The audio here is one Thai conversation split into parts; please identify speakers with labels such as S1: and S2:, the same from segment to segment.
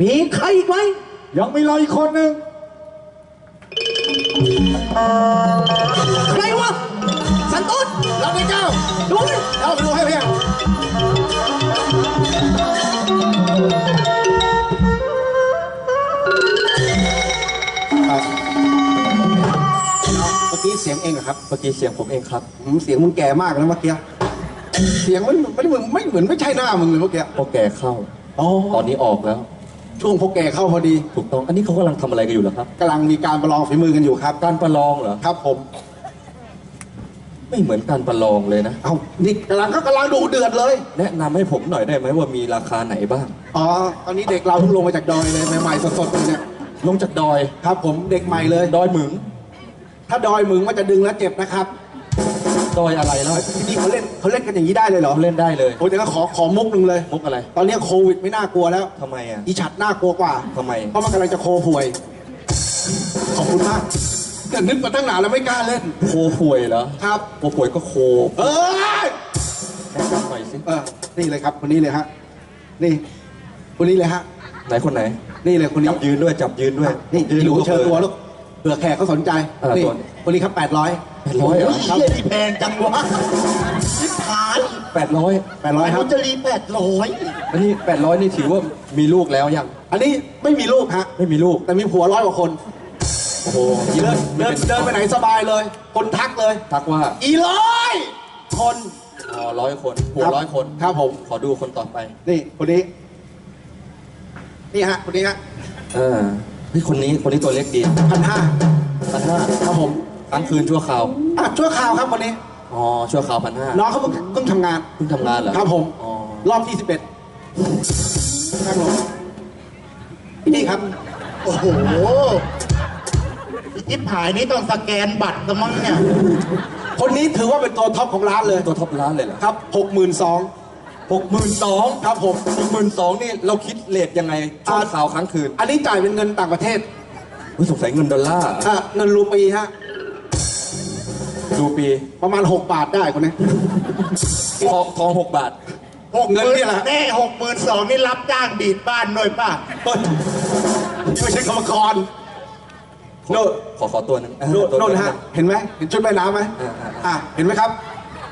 S1: มีใครอีกไหม
S2: ยังมีรออีกคนหนึ่ง
S1: ใครวะสันตุน
S3: เราไม่เจ้า
S1: ดูดิ
S3: เราไปดูให้เพียงครับเมื่อกี้เสียงเองเหรอครับ
S4: เมื่อกี้เสียงผมเองครับ
S3: อืมเสียงมึงแก่มากนะเมื่อกี้ เสียงมันไม่เหมือนไม่เหมือนไม่ใช่หน้ามึงเลยเมื่อกี้
S4: พอแก่เข้า
S3: อ๋อ
S4: ตอนนี้ออกแล้ว
S3: ช่วงพวกแก่เข้าพอดี
S4: ถูกต้อง อันนี้เขากำลังทำอะไรกันอยู่เหรอครับ
S3: กำลังมีการประลองฝีมือกันอยู่ครับ
S4: การประลองเหรอ
S3: ครับผม
S4: ไม่เหมือนการประลองเลยนะ
S3: เอ้านี่กำลังก็กำลังดูเดือดเลย
S4: แนะนำให้ผมหน่อยได้ไหมว่ามีราคาไหนบ้าง
S3: อ๋อ ตอนนี้เด็กเราเพิ่งลงมาจากดอยเลยใหม่ๆสดๆเลยเนี่ย
S4: ลงจากดอย
S3: ครับ ผมเด็กใหม่เลย
S4: ดอยหมึง
S3: ถ้าดอยมึงมันจะดึงแล้วเจ็บนะครับ
S4: ดอยอะไรแล้ว
S3: ที่นี่เขาเล่นเขาเล่นกันอย่างนี้ได้เลยเหรอ
S4: เล่นได้เลย
S3: โอ้ยแต่ก็ขอขอมุกหนึ่งเลย
S4: มุกอะไร
S3: ตอนนี้โควิดไม่น่ากลัวแล้ว
S4: ทำไมอะ
S3: อีฉัดน่ากลัวกว่า
S4: ทำไม
S3: เพราะมันกำลังจะโคป่วย ขอบคุณมากแต่นึกมาตั้งนานแล้วไม่กล้าเล่น
S4: โคป่วยเหรอ
S3: ครับ
S4: โคป่วยก็โค
S3: เอ้ย
S4: แนะนำหน่อยสิ
S3: เออนี่เลยครับคนนี้เลยฮะนี่คนนี้เลยฮะ
S4: ไหนคนไหน
S3: นี่เลยคนนี้
S4: จับยืนด้วยจับยืนด้วย
S3: นี่
S4: ยืน
S3: หนู
S4: ดู
S3: เชิญตัวลูก เผื่อแขกเขาสนใจ
S4: เออ
S3: นี่
S4: ตัว
S3: คนนี้ครับแปดร้อย
S4: แปดร้อยเหรอ
S3: ครับ
S1: เฮียนี่แพงจังวะชิบหาย
S4: แปดร้อย
S3: แปดร้อยครับ
S1: มันจะรีแปดร้อย
S4: อันนี้แปดร้อยนี่ถือว่ามีลูกแล้วยัง
S3: อันนี้ไม่มีลูกฮะ
S4: ไม่มีลูก
S3: แต่มีผัวร้อยกว่าคน
S4: โอ้โห
S3: เดินเดินเดินไปไหนสบายเลย คนทักเลย
S4: ทักว่า
S3: อีร้อยคน
S4: อ๋อร้อยคนหัว
S3: ครับ
S4: ร้อยคน
S3: ครับผม
S4: ขอดูคนต่อไป
S3: นี่คนนี้ นี่ฮะคนนี้ฮะ
S4: เออ เฮ้ยคนนี้คนนี้ตัวเล็กดี
S3: พันห้า
S4: พันห้า
S3: ครับผม
S4: ค้างคืนชั่วคราว
S3: อะชั่วคราวครับคนนี้
S4: อ๋อชั่วคราวพันห้า
S3: น้องเขาเพิ่งเพิ่งทำงาน
S4: เพิ่งทำงานเหรอ
S3: ครับผม
S4: อ๋อ
S3: รอบที่สิบเอ็ดครับผมนี่ครับ
S1: โอ้โหชิบหายนี่ต้องสแกนบัตรซะมั้งเนี่ย
S3: คนนี้ถือว่าเป็นตัวท็อปของร้านเลย
S4: ตัวท็อปร้านเลยเหรอ
S3: ครับหกหมื่นสอง
S4: หกหมื่นสอง
S3: ครับผม
S4: หกหมื่นสองนี่เราคิดเลทยังไงชั่วคราวค้างคืน
S3: อันนี้จ่ายเป็นเงินต่างประเทศ
S4: เฮ้ยสงสัยเงินดอลลาร์
S3: อะเงินรูปีฮะ
S4: ดูปี
S3: ประมาณ 6 บาทได้คนนี้
S4: ทองทองหกบาท
S1: หก
S3: เงินเนี่ยแหละ
S1: แน่หกหมื่นสองนี่รับจ้างดีดบ้านด้วยป่ะ
S3: เฮ้ยนี่ไม่ใช่กรรมกรโน่น
S4: ขอขอตัวหนึงเออ
S3: โน่น
S4: ตัว
S3: โน่น
S4: หง
S3: ฮะ เห็นไหมเห็นชุดว่ายน้ำไหม
S4: อ่าอ่า
S3: อะเห็นไหมครับ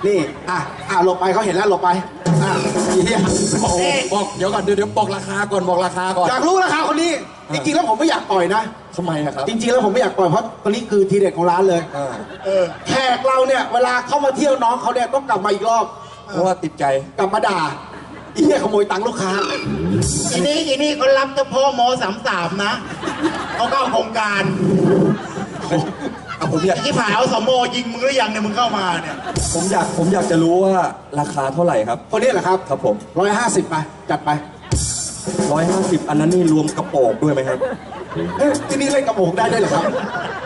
S3: นี่ อะอะหลบไปเขาเห็นแล้วหลบไปอะอี เหี้ยโอ้โห
S4: บอกเดี๋ยวก่อนเดี๋ยวเดี๋ยวบอกราคาก่อนบอกราคาก่อน
S3: อยากรู้ราคาคนนี้ จริงๆแล้วผมไม่อยากปล่อยนะ
S4: ทำไมอะครับ
S3: จริงๆแล้วผมไม่อยากปล่อยเพราะคนนี้คือทีเด็ดของร้านเลย
S4: อ่า
S1: เออ
S3: แขกเราเนี่ยเวลาเข้ามาเที่ยวน้องเขาเนี่ยต้องกลับมาอีกรอบ
S4: เพราะว่าติดใจ
S3: กลับมาด่าอีเหี้ยขโมยตังค์ลูกค้า
S1: อีนี่อีนี่เขารับเฉพาะมสามสามนะเขาเข้าโครงการ
S4: เอาผมอยาก
S1: ที่ผายเอาสมโมยิงมึงหรือยังเนี่ยมึงเข้ามาเนี่ย
S4: ผมอยากผมอยากจะรู้ว่าราคาเท่าไหร่ครับ
S3: คนนี้เหรอครับ
S4: ครับผม
S3: ร้อยห้าสิบไปจัดไป
S4: ร้อยห้าสิบอันนั้นนี่รวมกระโปรงด้วยไหมครับ
S3: เอ๊ะที่นี่เล่นกระโปรงได้ด้วยเหรอครับ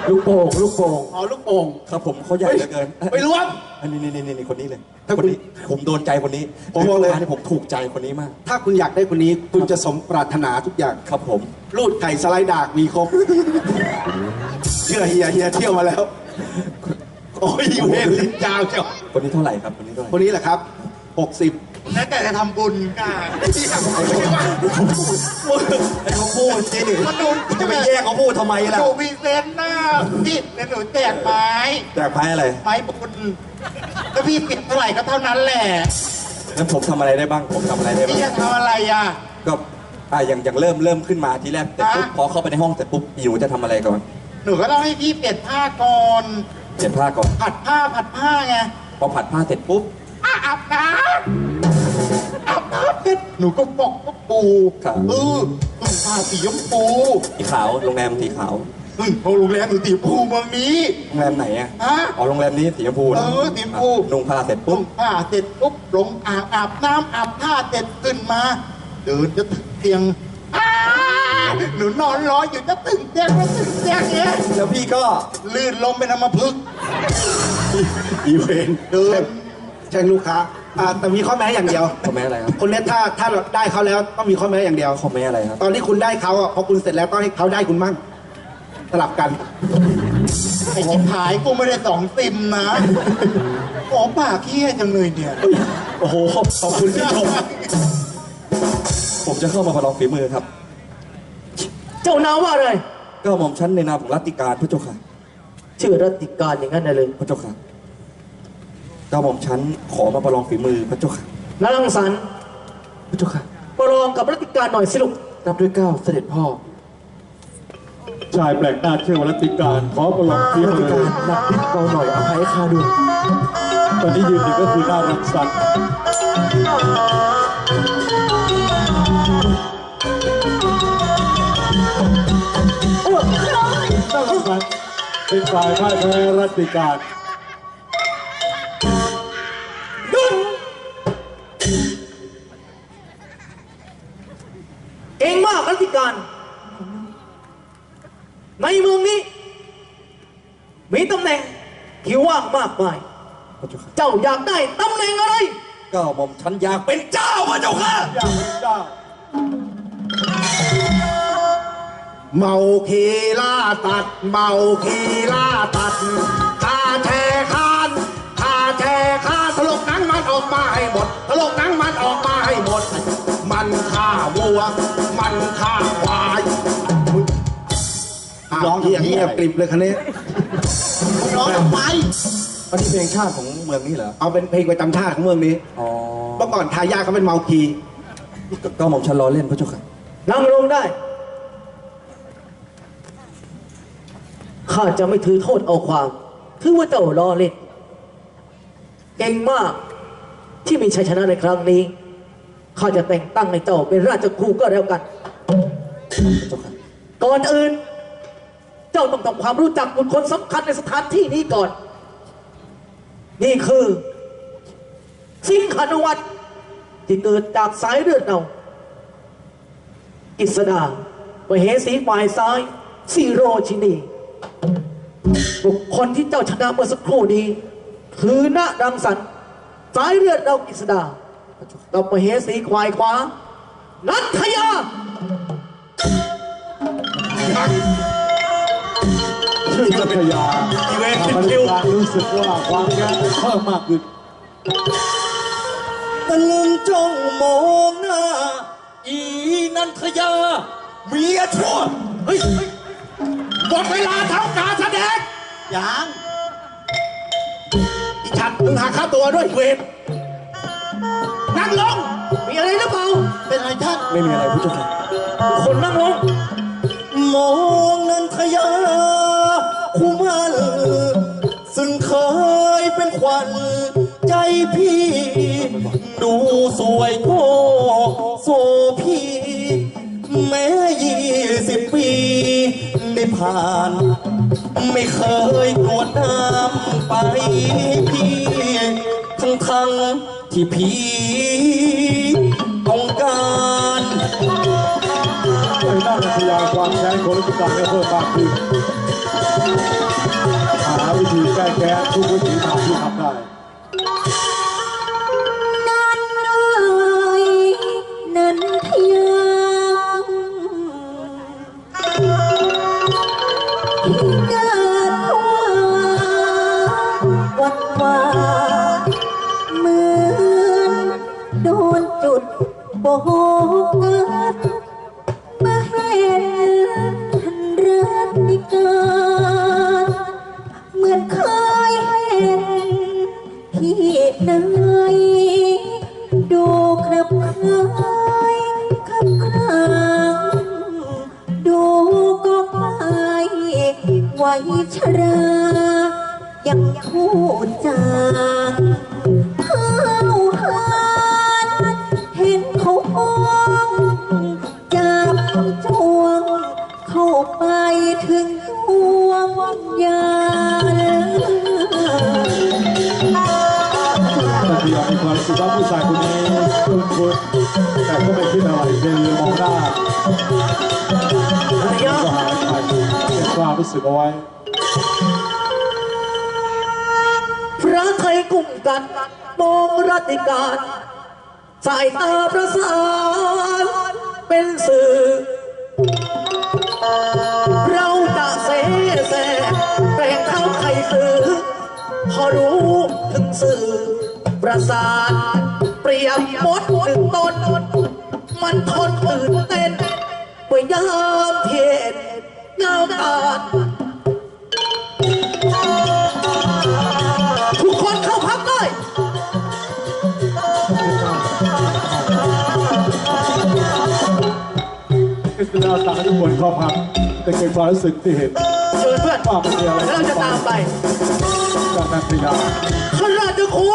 S4: ลูกโป่งลูกโป่ง
S3: อ๋อลูกโป่ง
S4: ครับผมเขาใหญ่เหลือเกิน
S3: ไม่รู้ว่า
S4: อันนี้นี่นี่นี่คนนี้เลย
S3: ถ้า
S4: ค
S3: คุ
S4: น
S3: ณ
S4: นี้ผมโดนใจคนนี้
S3: ผมบอกเลย
S4: นผมถูกใจคนนี้มาก
S3: ถ้าคุณอยากได้คนนี้คุณจะสมปรารถนาทุกอย่าง
S4: ครับผม
S3: รูดไก่สไลด์ดากมีครบเชื่อเฮียเฮียเที่ยวมาแล้ว โอ้ยอยู่เวรลิ้นยาวเจ้า
S4: คนนี้เท่าไหร่ครับคนนี้เท่าไหร่
S3: คนนี้แหละครับหกสิบ
S1: แล้วแต่จะทำบุญก็
S3: ไม่ใช่ว่ามึง
S4: ให้เขาพูดสิ
S1: มาดู
S4: จะไปแยกเขาพูดทำไมล่ะ
S1: ดูพรีเซนต์หน้าพี่เดี๋ยวหนูแจกไม้
S4: แจกไพ่อะไร
S1: ไม้บุญ ก็พี่เก็บเท่าไหร่ก็เท่านั้นแหละ
S4: งั้นผมทำอะไรได้บ้าง ผมทำอะไรได้บ้า
S1: พี่
S4: ง
S1: จะทำอะไรอะ
S4: ก็อะอย่างอย่างเริ่มเริ่มขึ้นมาทีแรกแต่ปุ๊บ
S1: อะ
S4: พอเข้าไปในห้องแต่ปุ๊บหนูจะทำอะไรก่อน
S1: หนูก็ต้องให้พี่เปลี่ยนผ้าก่อน
S4: เปลี่ยนผ้าก่อน
S1: ผัดผ้าผัดผ้าไง
S4: พอผัดผ้าเสร็จปุ๊บ
S1: อะอาบน้ำอาบน้ำเสร็จหนูก็บอกก็ปู
S4: ครับ
S1: เออหนูผ้าสีชมพู
S4: สีขาวโรงแรมสีขาว
S1: เฮ้ยโรงแรมหนูสีชมพูเมืองนี้
S4: โรงแรมไหนอะ
S1: ฮะ
S4: อ๋อโรงแรมนี้สีชมพูนะ
S1: เออสีชมพู
S4: อะนุ่งผ้าเสร็จ
S1: ปุ๊
S4: ปุ๊
S1: บบผ้าเสร็จปุ๊บลงอ่างอาบน้ำอาบผ้าเสร็จขึ้นมาเดินจะถึงเตียงอ้าหนูนอนรออยู่จะถึงเตียงจะถึงเตียงเนี้ย
S4: แล้วพี่ก็
S1: ลื่นลมเป็นอัมพฤกษ์
S3: อีเวน
S1: เดิน
S3: แช่งลูกค้าอ่าแต่มีข้อแม้อย่างเดียว
S4: คอมเมนต์อะไรครับ
S3: คนเนี้ยถ้าถ้าได้เขาแล้วต้องมีข้อแม้อย่างเดียว
S4: คอมเมนต์อะไรครับ
S3: ตอนที่คุณได้เขาอะพอคุณเสร็จแล้วต้องให้เขาได้คุณมั่ง สลับกัน
S1: ไอ้ชิบหายกูไม่ได้สองซิมนะโอ้ปากเคี้ยจังเลยเนี่ย
S3: โอ้โห ขอบคุณที่ชม
S4: ผมจะเข้ามาประลองฝีมือครับ
S5: เจ้านามว่าอะไร
S4: ก็หม่อมฉันในนามของรัตติการพระเจ้าค่ะ
S5: ชื่อรัตติการอย่างนั้นนะเลย
S4: พระเจ้าค่ะก็หม่อมฉันขอมาประลองฝีมือพระเจ้าค่ะ
S5: นางสัน
S4: พระเจ้าค่ะ
S5: ประลองกับรัตติการหน่อยสิลูก
S4: รับด้วยเกล้าเสด็จพ่อ
S2: ชายแปลกหน้าชื่อวรัติการขอประลองฝีมือ
S4: นักดิบเราหน่อยอภัยข้าด้วย
S2: ตอนนี้ยืนอยู่ก็คือหน้ารังสรรค์หน้ารังสรรค์เป็นฝ่ายพ่ายแพ้รัติการ
S5: ว่างมากมาย
S4: พระเจ้าค่ะ
S5: เจ้าอยากได้ตำแหน่งอะไร
S4: ก็หม่อมฉันอยากเป็นเจ้าพระเจ้าค่ะ
S2: อยากเป็นเจ้า
S3: เมาคีล่าตัด เมาคีล่าตัดคาแชร์คานคาแชร์คานถลกหนังมันออกมาให้หมดถลกหนังมันออกมาให้หมด มันฆ่าวัว มันฆ่าควายร้องเงียบกริบเลยคันนี้ ร้องทำไม
S4: อันนี้เพลงชาติของเมืองนี้เหรอ
S3: เอาเป็นเพลงประจำชาติของเมืองนี้
S4: อ๋อ
S3: เมื่อก่อนทายาทเขาเป็นเมาคี
S4: ก็ก็หม่อมฉันล้อเล่นพระเจ้าค่ะ
S5: นั่งลงได้ ข้าจะไม่ถือโทษเอาความ ถือว่าเจ้ารอเล่น เก่งมากที่มีชัยชนะในครั้งนี้ ข้าจะแต่งตั้งให้เจ้าเป็นราชครูก็แล้วกัน
S4: พระเจ้าค่ะ
S5: ก่อนอื่น เจ้าต้องทำความรู้จักบุคคลสำคัญในสถานที่นี้ก่อน นี่คือ สิงหานุวัตรที่เกิดจากสายเลือดเรากิษดาไปเหสีฝ่ายซ้ายซีโรชินีบุคคลที่เจ้าชนะเมื่อสักครู่นี้ คือณรังสรรค์สายเลือดเรากิษดาเราไปเหสีควายขวานัทยา
S2: ชื่พัทยาทำให้การรู้สึกว่าความแค้นเพิ่มมากขึ้น
S4: ตะลึงจ้องมองหน้า อีนันทยา เมียชั่ว
S5: เฮ้ย
S3: หมดเวลาทำการแสดงยังอีฉัดมึงหาค่าตัวด้วยเวรนั่งลง
S5: มีอะไรหรือเปล่า
S3: เป็นอะไรท่าน
S4: ไม่มีอะไรพระเจ้าค่ะ
S5: คนนั่งลง
S4: มองนันทยา ยเป็นใจพี่ ดูสวยโกโซพี่แม้ยี่สิบปีได้ผ่าน ไม่เคยกรวดน้ำไปพี่ทั้งทั้งที่พี่ต้องการ
S2: ในด้านพยายความแค้นของรัติการก็เพิ่มมากขึ้นหาวิธีแก้แค้นทุกวิถีทาง ที่ ไห
S6: นดูครับคลายครับคลางดูก็คล้ายวัยชรา ยังพูดจา
S2: ชายคนนี้คุ้นคุ้นแต่ก็ไม่คิดอะไรเพียงมองหน้า
S5: ภรรยา
S2: ก็หายไปเก็บความรู้สึกเอาไว้
S5: พระไทยกลุ่มกันมองรัติการสายตาประสานเป็นสื่อ เราจะเสแสร้งเข้าใครสื่อพอรู้ถึงสื่อ ประสาท เปรียบมดหนึ่งตน มันทนตื่นเต้นเวมื่อยามเทียนเงาตาดทุกคนเข้าพักได้
S2: กฤษดาสั่งให้ทุกคนเข้าพักแต่เกิดความรู้สึกที่เห็น
S5: เชิญเพื่อน
S2: ว่ามันมีอะไร
S5: แล้วเราจะตามไป
S2: จากนักพยา
S5: ข้าราชครู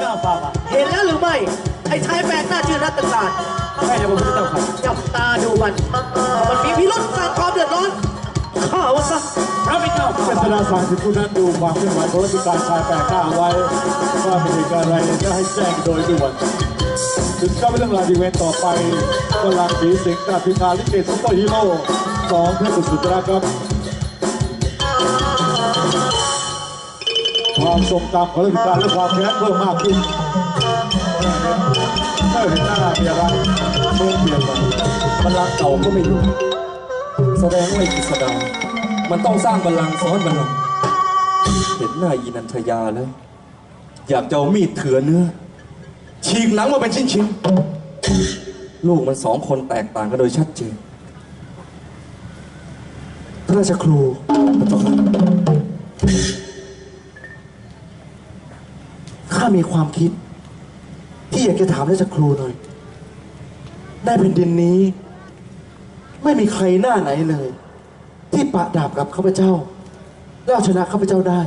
S2: แล้วมีกล้าฟังอะ
S5: เห็นแล้วหรือไม่ไอ้ชายแปลกหน้าชื่อรัตศาสตร์
S2: ใช่เดี๋ยวผมจะเจ้าค่ะ
S5: จับตาดูมันมันมีพิรุษสร้างความเดือดร้อนข้าวซะ
S2: พระพิเจ้าเจษดาสั่งถึงผู้นั้นดูความเคลื่อนไหวของรัฐการชายแปลกหน้าไว้ว่าเป็นเหตุการณ์อะไรจะให้แจ้งโดยด่วนถึงก็เป็นเรื่องราวดีเวนต่อไปกำลังผีสิงกับพิธาลิเกซุปเปอร์ฮีโร่สองเทพบุตรสุดรักครับ ความทรงจำของรัฐการและความแค้นเพิ่มมากขึ้นเมื่อเห็นหน้ามีอะไรเมื่อเปลี่ยนไป
S4: บัลลังก์เก่าก็ไม่อยู่แสดงว่าไอ้กฤษดา มันต้องสร้างบัลลังก์ซ้อนบัลลังก์เห็นหน้าอีนันทยาแล้ว อยากจะเอามีดเถือเนื้อ ฉีกหนังมาเป็นชิ้นๆ ลูกมันสองคนแตกต่างกันโดยชัดเจน
S7: พระราชครู
S4: พระเจ้าค่ะ
S7: ข้ามีความคิด ที่อยากจะถามราชครูหน่อยในแผ่นดินนี้ ไม่มีใครหน้าไหนเลย ที่ปะดาบกับข้าพเจ้าแล้วเอาชนะข้าพเจ้าได้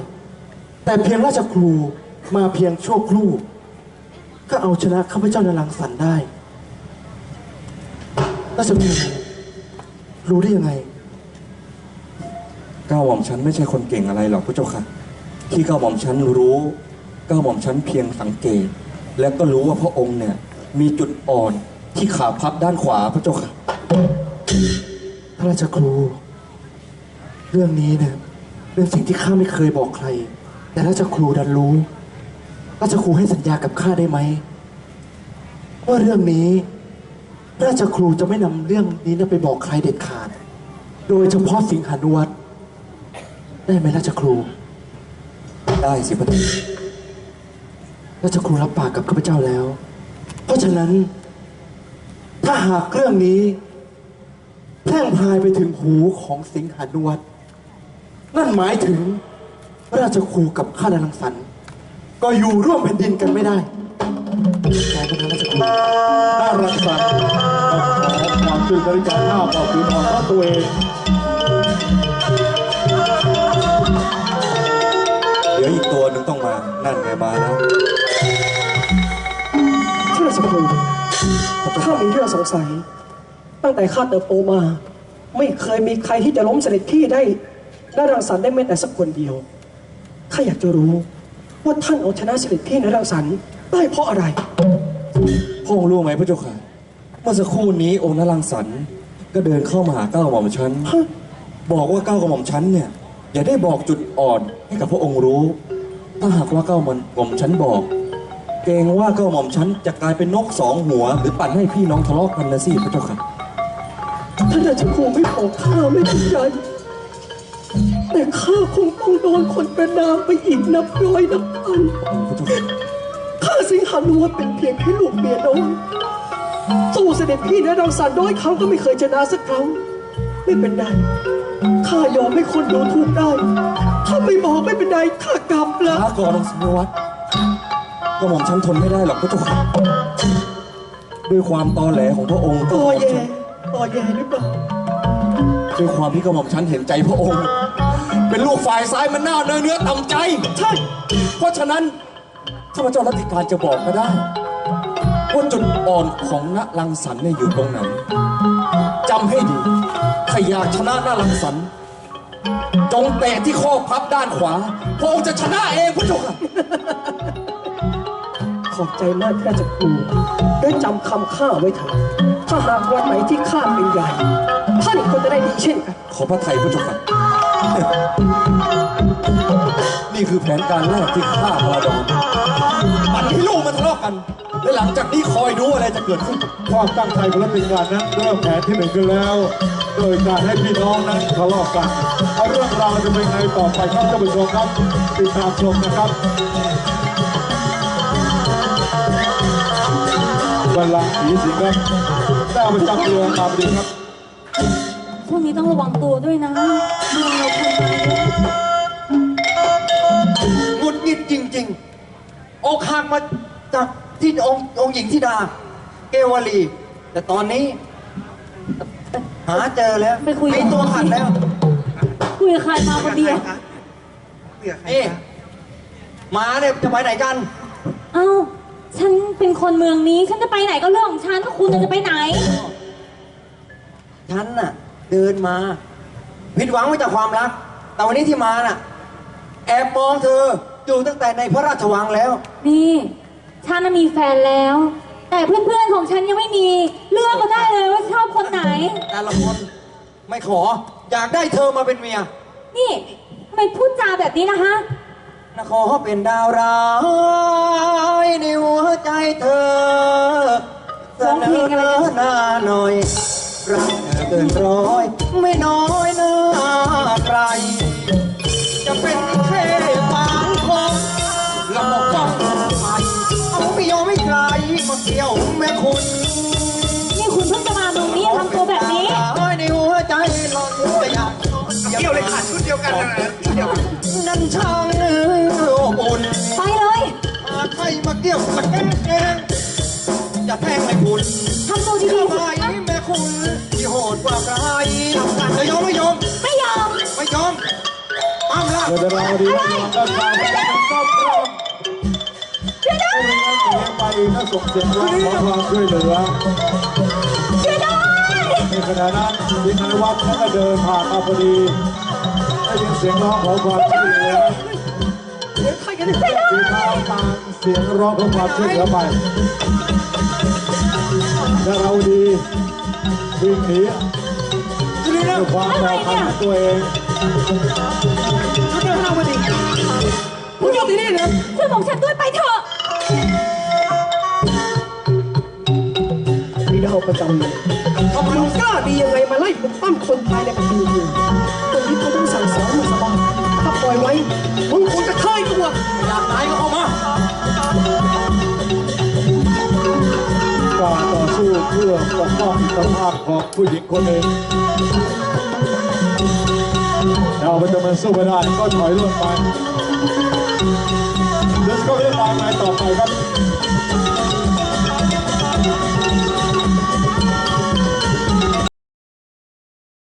S7: แต่เพียงราชครูมาเพียงชั่วครู่ ก็เอาชนะข้าพเจ้าในลังสันได้ราชครูรู้ได้ยังไง
S4: ก้าวหม่อมฉันไม่ใช่คนเก่งอะไรหรอกพระเจ้าค่ะ ที่ก้าวหม่อมฉันรู้ ก้าวหม่อมฉันเพียงสังเกต และก็รู้ว่าพระองค์เนี่ยมีจุดอ่อนที่ขาพับด้านขวาพระเจ้าค่ะ
S7: พระราชครู เรื่องนี้เนี่ยเป็นสิ่งที่ข้าไม่เคยบอกใคร แต่ราชครูดันรู้ ราชครูให้สัญญากับข้าได้ไหมว่าเรื่องนี้ ราชครูจะไม่นำเรื่องนี้นไปบอกใครเด็ดขาด โดยเฉพาะสิงหานุวัตรได้ไหมราชครู
S4: ได้สิพระเจ้า
S7: ราชครูรับปากกับข้าพเจ้าแล้ว เพราะฉะนั้น ถ้าหากเรื่องนี้แพร่งพรายไปถึงหูของสิงหานุวัตรนั่นหมายถึงราชครูกับข้าดานังสรรค์ก็อยู่ร่วมแผ่นดินกันไม่ได้แกเป็นราชครู
S2: น่ารักสัตว์ความตื่นบริการหน้าเป่าคืนอ่อนเพราะตัวเอง
S4: เดี๋ยวอีกตัวหนึ่งต้องมา นั่นไงมาแล้ว
S8: ที่ราชครูข้ามีเรื่องสงสัย ตั้งแต่ข้าเติบโตมา ไม่เคยมีใครที่จะล้มเสด็จพี่ได้ได้รังสรรค์ได้แม้แต่สักคนเดียวข้าอยากจะรู้ ว่าท่านเอาชนะเสด็จพี่ในรังสรรค์ได้เพราะอะไร
S4: พระองค์รู้ไหมพระเจ้าค่ะเมื่อสักครู่นี้องค์นรังสรรค์ก็เดินเข้ามาหาเก้าหม่อมฉัน
S8: ฮะ
S4: บอกว่าเก้ากระหม่อมฉันเนี่ย อย่าได้บอกจุดอ่อนให้กับพระองค์รู้ ถ้าหากว่าเก้าหม่อมฉันบอก เกรงว่าเก้าหม่อมฉันจะกลายเป็นนกสองหัว หรือปั่นให้พี่น้องทะเลาะกันนะสิพระเจ้าค่ะ
S8: ท่านราชครูไม่บอกข้าไม่เป็นไรแต่ข้าคงต้องโดนคนประนามไปอีกนับร้อยนับพัน
S4: พระเจ้าค่ะ
S8: ข้าสิงหานุวัตรเป็นเพียงแค่ลูกเมียน้อยสู้เสด็จพี่ในรังสรรค์น้อยครั้งก็ไม่เคยชนะสักครั้ง ไม่เป็นไรข้ายอมให้คนดูถูกได้ ถ้าไม่บอกไม่เป็นไรข้ากลับละ
S4: ท้าก่อนองค์สมวัตร กระหม่อมฉันทนไม่ได้หรอกพระเจ้าค่ะด้วยความตอแหลของพระองค์
S8: ต่อ
S4: ก็
S8: แย่ต่อแย่หรือเปล่า
S4: ด้วยความที่กระหม่อมฉันเห็นใจพระองค์ เป็นลูกฝ่ายซ้ายมันหน้าเนื้อเนื้อต่ำใจ
S8: ใช่
S4: เพราะฉะนั้นข้าพเจ้ารัติการจะบอกก็ได้ว่าจุดอ่อนของณลังสรรค์เนี่ยอยู่ตรงไหนจำให้ดีถ้าอยากชนะณลังสรรค์จงเตะที่ข้อพับด้านขวาพระองค์จะชนะเองพระเจ้าค่ะ
S8: ขอบใจมากที่ราชครูได้จำคำข้าไว้เถอะถ้าหากวันไหนที่ข้าเป็นใหญ่ ท่านก็จะได้ดีเช่นกัน
S4: ขอพระไทยพระเจ้าค่ะ นี่คือแผนการแรกที่ฆ่าพระดอนปั่นให้ลูกมันทะเลาะกัน และหลังจากนี้คอยดูอะไรจะเกิดขึ้น
S2: ความตั้งใจของรัฐการนั้นเริ่มแผนที่หนึ่งขึ้นแล้ว โดยการให้พี่น้องนั้นทะเลาะกันเอาเรื่องราวจะเป็นไงต่อไปครับท่านผู้ชมครับ ติดตามชมนะครับ บัลลังก์ผีสิงครับดาวประจำเรือมาบดีครับ
S9: ช่วงนี้ต้องระวังตัวด้วยนะเมืองเราคนมาเยอะ
S10: หงุดหงิดจริงๆ อกหักมาจากที่องค์องค์หญิงธิดา เกวลี แต่ตอนนี้ หาเจอแล้ว
S9: ไปคุย
S10: มีตัวขัดแล้ว
S9: คุยกับใครมาคนเดียว
S10: นี่มาเนี่ยจะไปไหนกัน
S9: เอ้า ฉันเป็นคนเมืองนี้ ฉันจะไปไหนก็เรื่องของฉันถ้าคุณจะไปไหน
S10: ฉันน่ะ เดินมาผิดหวังมาจากความรัก แต่วันนี้ที่มาน่ะ แอบมองเธออยู่ตั้งแต่ในพระราชวังแล้ว
S9: นี่ ฉันน่ะมีแฟนแล้ว แต่เพื่อนๆของฉันยังไม่มี เลือกก็ได้เลยว่าชอบคนไหน
S10: แต่ละคนไม่ขอ อยากได้เธอมาเป็นเมีย
S9: นี่ทำไมพูดจาแบบนี้นะคะ
S10: นะขอเป็นดาวร้ายในหัวใจเธอเส
S9: ร้อง
S10: นอหน้าหน่อยรักเธอเกินร้อย ไม่น้อยหน้าใครจะเป็นใคร
S9: อ้า
S10: มละ
S2: เดินทางมาดีนะด้านข้างเป็นครอบครัวไม่งั้นเสียงไปถ้าส่งเสียงร้องขอความช่วยเหลือ
S9: ช่วยด้วย
S2: ในขณะนั้นดิงอนุวัฒน์ก็เดินผ่านมาพอดีได้ยินเสียงร้องขอความช่วยเหลือ
S8: เดี๋ยวใครกันเนี่ย
S2: ดีตามเสียงร้องขอความช่วยเหลือไปและเราดีวิ่งหนีด้วยความปลอดภัยของตัวเอง
S8: ชุดเดินทางมาดิมึงอยู่ที่นี่นะ
S9: ช่วยบอกฉันด้วยไปเถอะ
S8: มีดาประจำเลยทำไมมึงกล้าดียังไงมาไล่ปลุกปั้มคนไทยในประเทศนี้ตรงนี้กูต้องสั่งสอนมันสบายถ้าปล่อยไว้มึงคงจะเคยตัว
S10: อยากตายก็เข้ามา
S2: การต่อสู้เพื่อปกป้องอิสภาพของผู้หญิงคนหนึ่ง เราไปจะมาสู้ไม่ได้ก็ถอยลงไปเดินเข้าเรื่องรายไม้ต่อไปครับ